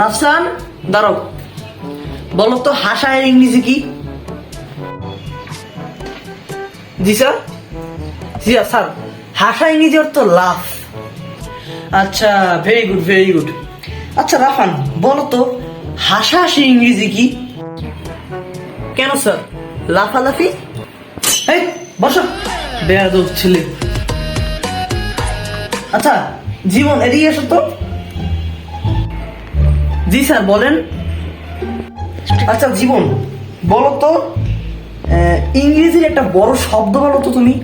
রাফসান, দাঁড়াও। বলো তো, হাসা এর ইংরেজি কি? জি, স্যার। জি, স্যার হাসা ইংরেজি অর্থ লাফ। আচ্ছা ভেরি গুড ভেরি গুড আচ্ছা রাফান, বলো তো হাসাহাসি ইংরেজি কি? কেন, স্যার? লাফালাফি? এই, বসো। বেয়াদব ছেলে। আচ্ছা জীবন এদিকে এসো তো। জি স্যার বলেন। আচ্ছা জীবন বলো তো ইংরেজির একটা বড় শব্দ বলো তো তুমি।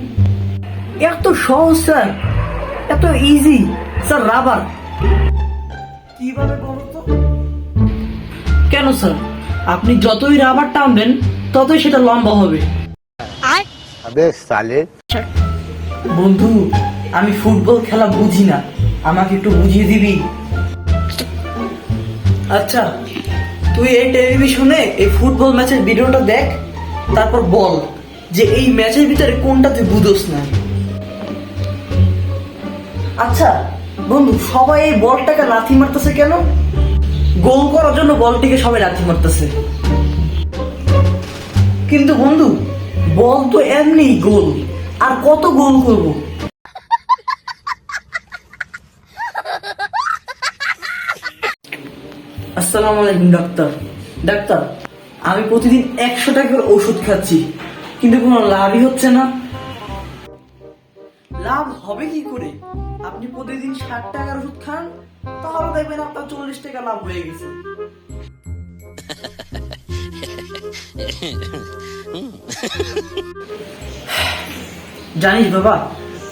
এত সহজ স্যার। এত ইজি স্যার রাবার কীভাবে বলো তো কেন স্যার? আপনি যতই রাবার টানবেন ততই সেটা লম্বা হবে। বন্ধু আমি ফুটবল খেলা বুঝি না। আমাকে একটু বুঝিয়ে দিবি? আচ্ছা তুই এই টেলিভিশনে এই ফুটবল ম্যাচের ভিডিওটা দেখ, তারপর বল যে এই ম্যাচের ভিতরে কোনটা তুই বুঝোস না। আচ্ছা বন্ধু, সবাই এই বলটাকে লাথি মারতেছে কেন? গোল করার জন্য বলটিকে সবাই লাথি মারতেছে। কিন্তু বন্ধু, বল তো এমনি গোল, আর কত গোল করব? আসসালামু আলাইকুম, ডাক্তার। ডাক্তার, আমি প্রতিদিন একশো টাকার ওষুধ খাচ্ছি, কিন্তু কোনো লাভই হচ্ছে না। লাভ হবে কি করে? আপনি প্রতিদিন ষাট টাকার ওষুধ খান, তাহলে দেখবেন আপনার চল্লিশ টাকা লাভ হয়ে গেছে। জানিস বাবা,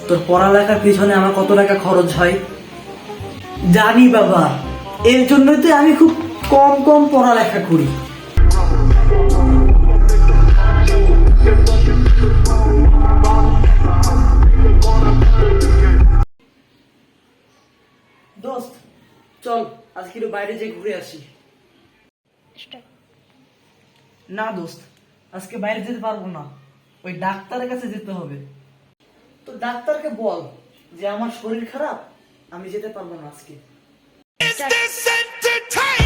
তোর পড়ালেখার পিছনে আমার কত টাকা খরচ হয়? জানি বাবা। এর জন্যই তো আমি খুব কম কম পড়ালেখা করি। দোস্ত, চল আজকে একটু বাইরে যেয়ে ঘুরে আসি। না দোস্ত, আজকে বাইরে যেতে পারব না। ওই ডাক্তারের কাছে যেতে হবে। তো ডাক্তারকে বল যে আমার শরীর খারাপ, আমি যেতে পারব না আজকে। Is this entertaining?